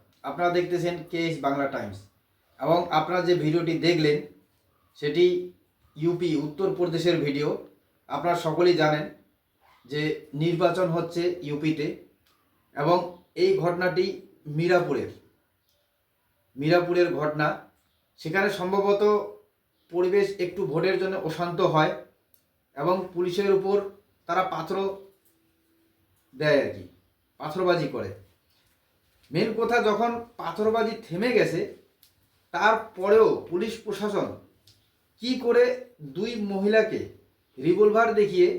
আপনারা দেখতেছেন KS Bangla Times. এবং আপনারা যে ভিডিওটি দেখলেন, সেটি ইউপি উত্তরপ্রদেশের ভিডিও। আপনারা সকলেই জানেন যে নির্বাচন হচ্ছে ইউপিতে এবং এই ঘটনাটি মিরাপুরের। মিরাপুরের ঘটনা, সেখানে সম্ভবত পরিবেশ একটু ভোটের জন্য অশান্ত হয় এবং পুলিশের উপর তারা পাথর দেয় আর কি, পাথরবাজি করে। মেন কথা যখন পাথরবাজি থেমে গেছে, তারপরেও পুলিশ প্রশাসন কি করে দুই মহিলাকে রিভলভার দেখিয়ে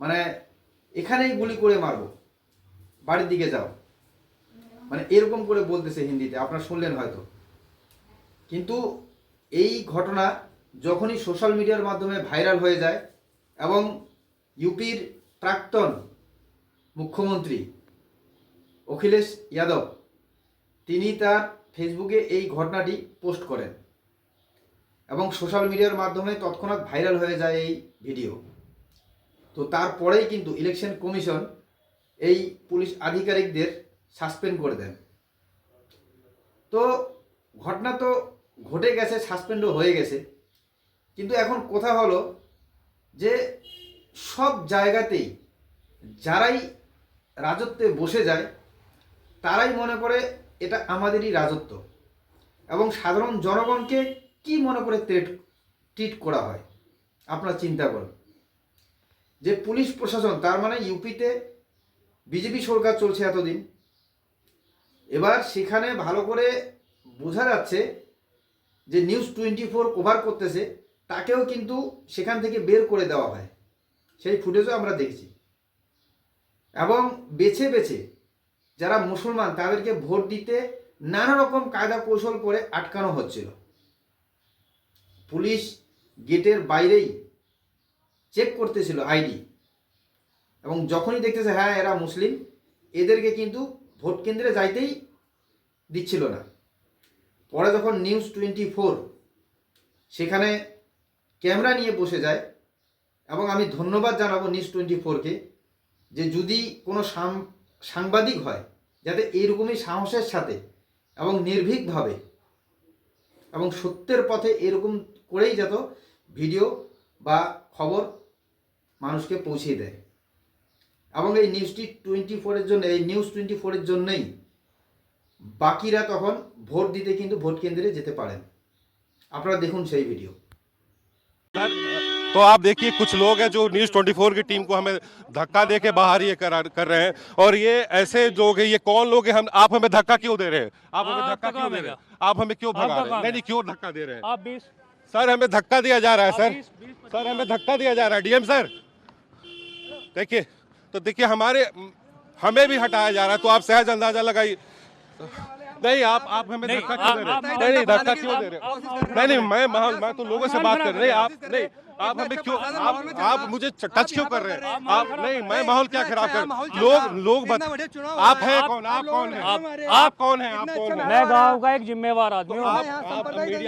মানে এখানেই গুলি করে মারবো, বাড়ির দিকে যাও। মানে এরকম করে বলতেছে হিন্দিতে, আপনারা শুনলেন হয়তো। কিন্তু এই ঘটনা যখনই সোশ্যাল মিডিয়ার মাধ্যমে ভাইরাল হয়ে যায় এবং ইউপির প্রাক্তন মুখ্যমন্ত্রী অখিলেশ যাদব, তিনি তার ফেসবুকে এই ঘটনাটি পোস্ট করেন এবং সোশ্যাল মিডিয়ার মাধ্যমে তৎক্ষণাৎ ভাইরাল হয়ে যায় এই ভিডিও। তো তারপরেই কিন্তু ইলেকশন কমিশন এই পুলিশ আধিকারিকদের সাসপেন্ড করে দেন। তো ঘটনা তো ঘটে গেছে, সাসপেন্ডও হয়ে গেছে, কিন্তু এখন কথা হলো যে সব জায়গাতেই যারাই রাজত্বে বসে যায় তারাই মনে করে এটা আমাদেরই রাজত্ব। এবং সাধারণ জনগণকে কি মনে করে ট্রিট ট্রিট করা হয়? আপনারা চিন্তা করুন। যে পুলিশ প্রশাসন, তার মানে ইউপিতে বিজেপি সরকার চলছে এতদিন। এবার সেখানে ভালো করে বোঝা যাচ্ছে যে নিউজ টোয়েন্টি ফোর কভার করতেছে, তাকেও কিন্তু সেখান থেকে বের করে দেওয়া হয়। সেই ফুটেজও আমরা দেখছি। এবং বেছে বেছে যারা মুসলমান, তাদেরকে ভোট দিতে নানা রকম কায়দা কৌশল করে আটকানো হচ্ছিল। পুলিশ গেটের বাইরেই চেক করতেছিল আইডি। এবং যখনই দেখতেছে হ্যাঁ এরা মুসলিম, এদেরকে কিন্তু ভোট কেন্দ্রে যাইতেই দিচ্ছিল না। পরে যখন নিউজ টোয়েন্টি ফোর সেখানে ক্যামেরা নিয়ে বসে যায়, এবং আমি ধন্যবাদ জানাব নিউজ টোয়েন্টি ফোরকে যে যদি কোনো সাম- সাংবাদিক হয়, যাতে এরকমই সাহসের সাথে এবং নির্ভীকভাবে এবং সত্যের পথে এরকম করেই যত ভিডিও বা খবর মানুষকে পৌঁছে দেয়। এবং এই নিউজটি টোয়েন্টি ফোরের জন্য, এই নিউজ টোয়েন্টি ফোরের জন্যই বাকিরা তখন ভোট দিতে কিন্তু ভোট কেন্দ্রে যেতে পারেন। আপনারা দেখুন সেই ভিডিও। तो आप देखिए कुछ लोग हैं जो न्यूज़ 24 की टीम को हमें धक्का दे के बाहर ये कर, कर रहे हैं। और ये ऐसे लोग हैं ये कौन लोग हैं? हम आप हमें धक्का क्यों दे रहे हैं? आप हमें आप धक्का तो क्यों दे रहे हैं? आप हमें क्यों भगा रहे हैं? नहीं नहीं क्यों धक्का दे रहे हैं? आप बीस सर हमें धक्का दिया जा रहा है सर। सर हमें धक्का दिया जा रहा है। डीएम सर देखिए तो देखिए हमारे हमें भी हटाया जा रहा है। तो आप सहज अंदाज़ा लगाइए। नहीं आप आप हमें धक्का क्यों दे रहे हैं? नहीं नहीं धक्का क्यों दे रहे हैं? नहीं नहीं मैं मैं मैं तो लोगों से बात कर रहे नहीं आप नहीं आप हमें क्यों आप आप मुझे टच क्यों कर रहे हैं? आप नहीं मैं माहौल क्या खराब कर लोग लोग बत आप हैं कौन? आप कौन हैं? आप कौन हैं? आप कौन हैं? मैं गाँव का एक जिम्मेवार आदमी हूँ।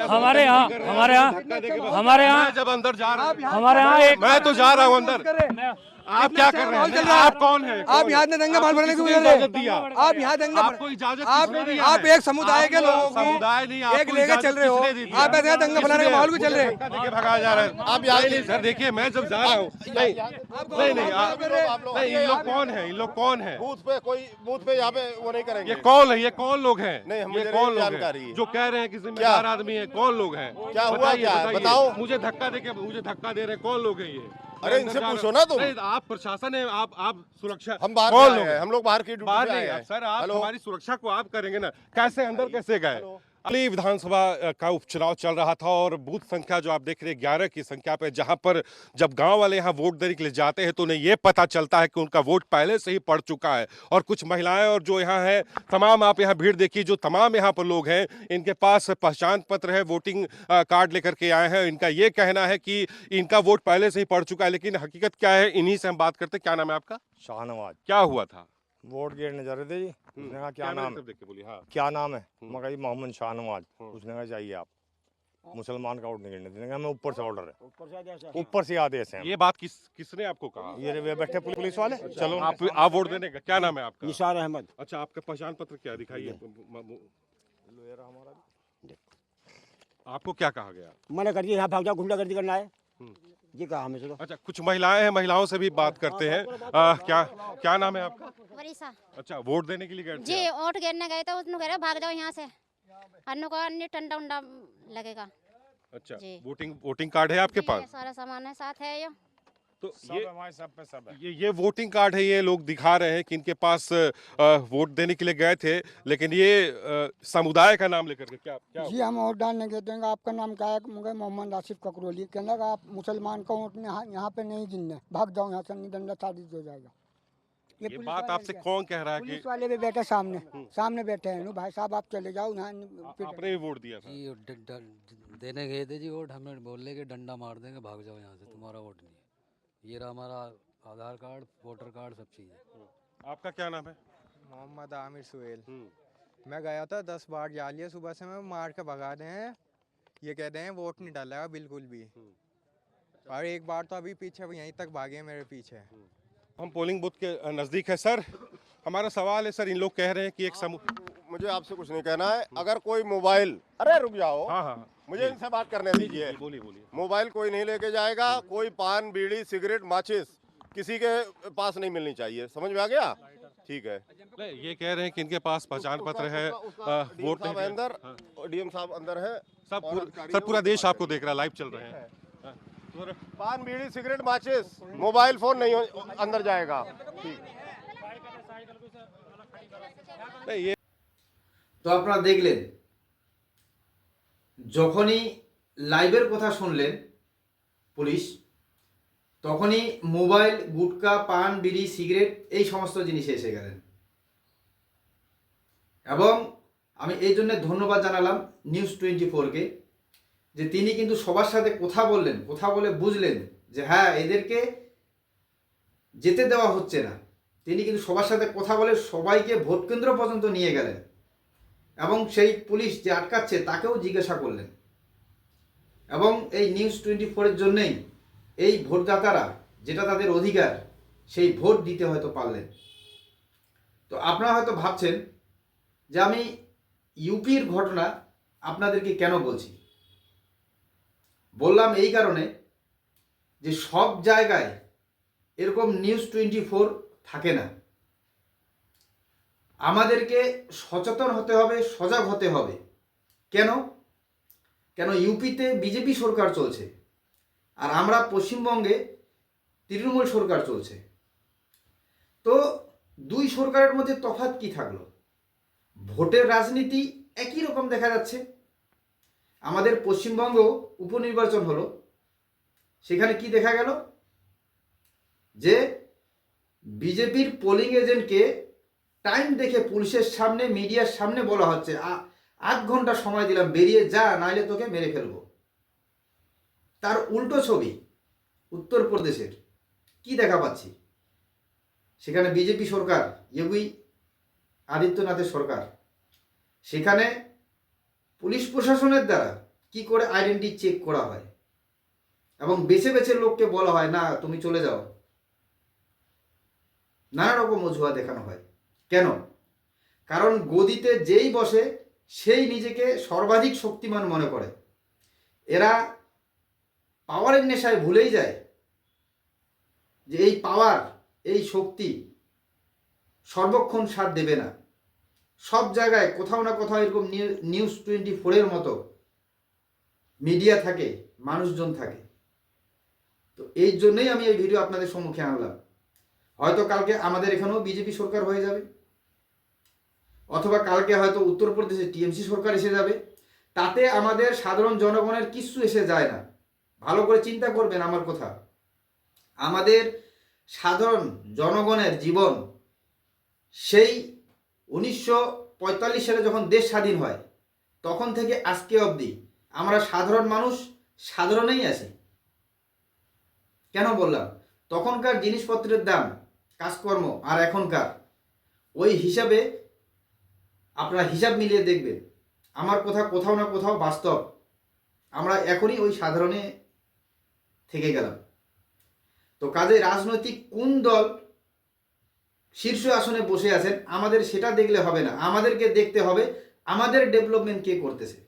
हमारे यहाँ हमारे यहाँ हमारे यहाँ जब अंदर जा रहा हूँ। हमारे यहाँ एक मैं तो जा रहा हूँ अंदर। आप क्या कर रहे हैं? आप कौन हैं? आप यहाँ दंगे मार भरने दिया आप यहाँ दंगे आपको इजाज़त आप आप एक समुदाय के लोगों को समुदाय नहीं एक आपको लेके चल रहे हो। दी? आप ऐसे यहाँ दंगे फैलाने का माहौल भी चल रहे हैं? भगाया जा रहा है। आप यहाँ नहीं सर देखिए मैं जब जा रहा हूँ नहीं नहीं आप लोग कौन है? इन लोग कौन है? बूथ पे कोई बूथ पे यहाँ पे वो नहीं करेंगे। ये कौन है? ये कौन लोग हैं? नहीं, ये कौन लोग हैं? जो कह रहे हैं कि जिम्मेदार आदमी है कौन लोग हैं? क्या हुआ क्या? बताओ। मुझे धक्का देके मुझे धक्का दे रहे हैं कौन लोग हैं ये? अरे इनसे पूछो ना तुम। आप प्रशासन है आप आप सुरक्षा हम बाहर आए हैं? हम लोग बाहर की बाहर आए हैं सर आप? हमारी सुरक्षा को आप करेंगे ना कैसे अंदर कैसे गए अली विधानसभा का उपचुनाव चल रहा था और बूथ संख्या जो आप देख रहे हैं ग्यारह की संख्या पे जहाँ पर जब गाँव वाले यहाँ वोट देने के लिए जाते हैं तो उन्हें ये पता चलता है कि उनका वोट पहले से ही पड़ चुका है। और कुछ महिलाएँ और जो यहाँ है तमाम आप यहाँ भीड़ देखिए जो तमाम यहाँ पर लोग हैं इनके पास पहचान पत्र है वोटिंग कार्ड लेकर के आए हैं। इनका ये कहना है कि इनका वोट पहले से ही पड़ चुका है लेकिन हकीकत क्या है? इन्हीं से हम बात करते क्या नाम है आपका? शाहनवाज। क्या हुआ था? वोट गिरने जा रहे थे जी। उसने कहा क्या नाम से देख के बोलिए हाँ। क्या नाम है? हम्म। मैं कहा मोहम्मद शाहनवाज हम्म। उसने कहा चाहिए आप। मुसलमान का वोट नहीं गिरने देने कहा मैं ऊपर से ऑर्डर है। ऊपर से आदेश है। ये बात किस किसने आपको कहा? ये वे बैठे पुलिस वाले। चलो। आप आप वोट देने का क्या नाम है आपका? निशार अहमद। अच्छा आपका पहचान पत्र क्या है? दिखाइए म- आपको क्या कहा गया? मैंने कर दिया यहाँ भाग जाओ गुंडागर्दी करना है। हम्म। ये कहा हमें अच्छा कुछ महिलाएँ हैं महिलाओं से भी बात करते हैं क्या क्या नाम है आपका? वरीसा अच्छा वोट देने के लिए गए थे जी वोट गिरने गए तो उसने कह रहा भाग जाओ यहाँ से। अन्नू को अन्य ठंडा उंडा लगेगा। अच्छा वोटिंग वोटिंग कार्ड है आपके पास? सारा सामान है साथ है ये। तो सब ये है हमारे सब पे सब है। ये ये वोटिंग कार्ड है ये लोग दिखा रहे हैं कि इनके पास वोट देने के लिए गए थे लेकिन ये समुदाय का नाम लेकर के क्या क्या जी हम वोट डालने गए देंगे आपका नाम क्या है? मोहम्मद आसिफ ककरोली कहने का आप मुसलमान का वोट यहाँ पे नहीं गिनने भाग जाओ यहाँ से नहीं डंडा साजिश हो जाएगा। ये पुलिस बात आपसे कौन कह रहा है पुलिस कि वाले भी बैठे सामने सामने बैठे हैं। भाई साहब आप चले जाओ आपने भी वोट दिया था। जी ड- ड- देने गए थे जी वोट हमें बोल कि डंडा मार देंगे भाग जाओ यहाँ से तुम्हारा वोट नहीं है। ये रहा हमारा आधार कार्ड वोटर कार्ड सब चीज़। आपका क्या नाम है? मोहम्मद आमिर सुहेल। हम्म, मैं गया था दस बार जा लिया सुबह से मैं मार के भगा रहे हैं। ये कहते हैं वोट नहीं डालेगा बिल्कुल भी। और एक बार तो अभी पीछे यहीं तक भागे मेरे पीछे। हम पोलिंग बूथ के नज़दीक है सर। हमारा सवाल है सर इन लोग कह रहे हैं कि एक समूह मुझे आपसे कुछ नहीं कहना है। अगर कोई मोबाइल अरे रुक जाओ। हाँ हाँ। मुझे इनसे बात करने दीजिए। बोलिए बोलिए। मोबाइल कोई नहीं लेके जाएगा कोई पान बीड़ी सिगरेट माचिस किसी के पास नहीं मिलनी चाहिए। समझ में आ गया? ठीक है। ये कह रहे हैं कि इनके पास पहचान पत्र है वोट अंदर हाँ। डीएम साहब अंदर है। सब सर पूरा देश आपको देख रहा है लाइव चल रहे हैं। पान बीड़ी सिगरेट माचिस मोबाइल फोन नहीं हो- अंदर जाएगा ठीक नहीं ये তো আপনারা দেখলেন যখনই লাইভের কথা শুনলেন পুলিশ তখনই মোবাইল গুটকা পান বিড়ি সিগারেট এই সমস্ত জিনিসে এসে গেলেন এবং আমি এই জন্য ধন্যবাদ জানালাম নিউজ টোয়েন্টি ফোরকে যে তিনি কিন্তু সবার সাথে কথা বললেন, কথা বলে বুঝলেন যে হ্যাঁ এদেরকে যেতে দেওয়া হচ্ছে না। তিনি কিন্তু সবার সাথে কথা বলে সবাইকে ভোট কেন্দ্র পর্যন্ত নিয়ে গেলেন এবং সেই পুলিশ যে আটকাচ্ছে তাকেও জিজ্ঞাসা করলেন। এবং এই নিউজ টোয়েন্টি ফোরের জন্যেই এই ভোটদাতারা, যেটা তাদের অধিকার, সেই ভোট দিতে হয়তো পারলেন। তো আপনারা হয়তো ভাবছেন যে আমি ইউপির ঘটনা আপনাদেরকে কেন বলছি? বললাম এই কারণে যে সব জায়গায় এরকম নিউজ টোয়েন্টি ফোর থাকে না। আমাদেরকে সচেতন হতে হবে, সজাগ হতে হবে। কেন? কেন ইউপিতে বিজেপি সরকার চলছে আর আমরা পশ্চিমবঙ্গে তৃণমূল সরকার চলছে। তো দুই সরকারের মধ্যে তফাৎ কি থাকল? ভোটের রাজনীতি একই রকম দেখা যাচ্ছে। আমাদের পশ্চিমবঙ্গ উপনির্বাচন হলো। সেখানে কি দেখা গেল? যে বিজেপির পোলিং এজেন্টকে টাইম দেখে পুলিশের সামনে মিডিয়ার সামনে বলা হচ্ছে আধ ঘণ্টা সময় দিলাম, বেরিয়ে যা, নাইলে তোকে মেরে ফেলব। তার উল্টো ছবি উত্তরপ্রদেশের, কি দেখা পাচ্ছি? সেখানে বিজেপি সরকার যোগী আদিত্যনাথের সরকার। সেখানে পুলিশ প্রশাসনের দ্বারা কি করে আইডেন্টি চেক করা হয়? এবং বেছে বেছে লোককে বলা হয়, না, তুমি চলে যাও। নানা রকম অজুহাত দেখানো হয়। কেন? কারণ গদিতে যেই বসে, সেই নিজেকে সর্বাধিক শক্তিমান মনে করে। এরা পাওয়ারের নেশায় ভুলেই যায় যে এই পাওয়ার এই শক্তি সর্বক্ষণ সাথ দেবে না। সব জায়গায় কোথাও না কোথাও এরকম নিউজ টোয়েন্টি ফোরের মতো মিডিয়া থাকে, মানুষজন থাকে। তো এই জন্যই আমি এই ভিডিও আপনাদের সম্মুখে আনলাম। হয়তো কালকে আমাদের এখানেও বিজেপি সরকার হয়ে যাবে। অথবা কালকে হয়তো উত্তরপ্রদেশে টিএমসি সরকার এসে যাবে। তাতে আমাদের সাধারণ জনগণের কিচ্ছু এসে যায় না। ভালো করে চিন্তা করবেন আমার কথা। আমাদের সাধারণ জনগণের জীবন সেই উনিশশো পঁয়তাল্লিশ সালে যখন দেশ স্বাধীন হয়, তখন থেকে আজকে অবধি আমরা সাধারণ মানুষ সাধারণেই আছি। কেন বললাম? তখনকার জিনিসপত্রের দাম, কাজকর্ম আর এখনকার, ওই হিসাবে আপনারা হিসাব মিলিয়ে দেখবেন। আমার কথা কোথাও না কোথাও বাস্তব। আমরা এখনই ওই সাধারণে থেকে গেলাম। তো কাজে রাজনৈতিক কোন দল শীর্ষ আসনে বসে আছেন। আমাদের সেটা দেখলে হবে না। আমাদেরকে দেখতে হবে আমাদের ডেভেলপমেন্ট কে করতেছে।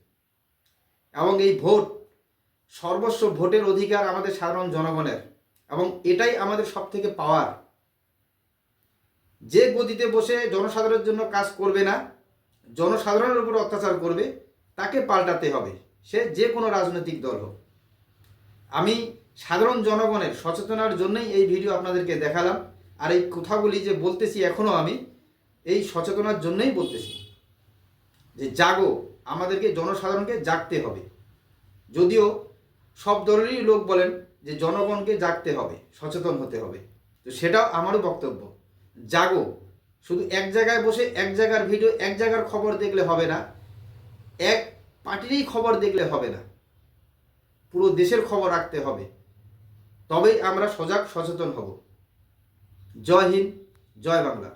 এবং এই ভোট সর্বস্ব ভোটের অধিকার আমাদের সাধারণ জনগণের। এবং এটাই আমাদের সব থেকে পাওয়ার যে গদিতে বসে জনসাধারণের জন্য কাজ করবে না, জনসাধারণের উপর অত্যাচার করবে, তাকে পাল্টাতে হবে। সে যে কোনো রাজনৈতিক দল হোক। আমি সাধারণ জনগণের সচেতনার জন্যই এই ভিডিও আপনাদেরকে দেখালাম। আর এই কথাগুলি যে বলতেছি এখনও আমি, এই সচেতনার জন্যই বলতেছি। যে জাগো, আমাদেরকে জনসাধারণকে জাগতে হবে। যদিও সব দলেরই লোক বলেন যে জনগণকে জাগতে হবে, সচেতন হতে হবে। তো সেটাও আমারও বক্তব্য। জাগো, শুধু এক জায়গায় বসে এক জায়গার ভিডিও, এক জায়গার খবর দেখলে হবে না। এক পার্টিরই খবর দেখলে হবে না। পুরো দেশের খবর রাখতে হবে। তবেই আমরা সজাগ, সচেতন হব। জয় হিন্দ জয় বাংলা।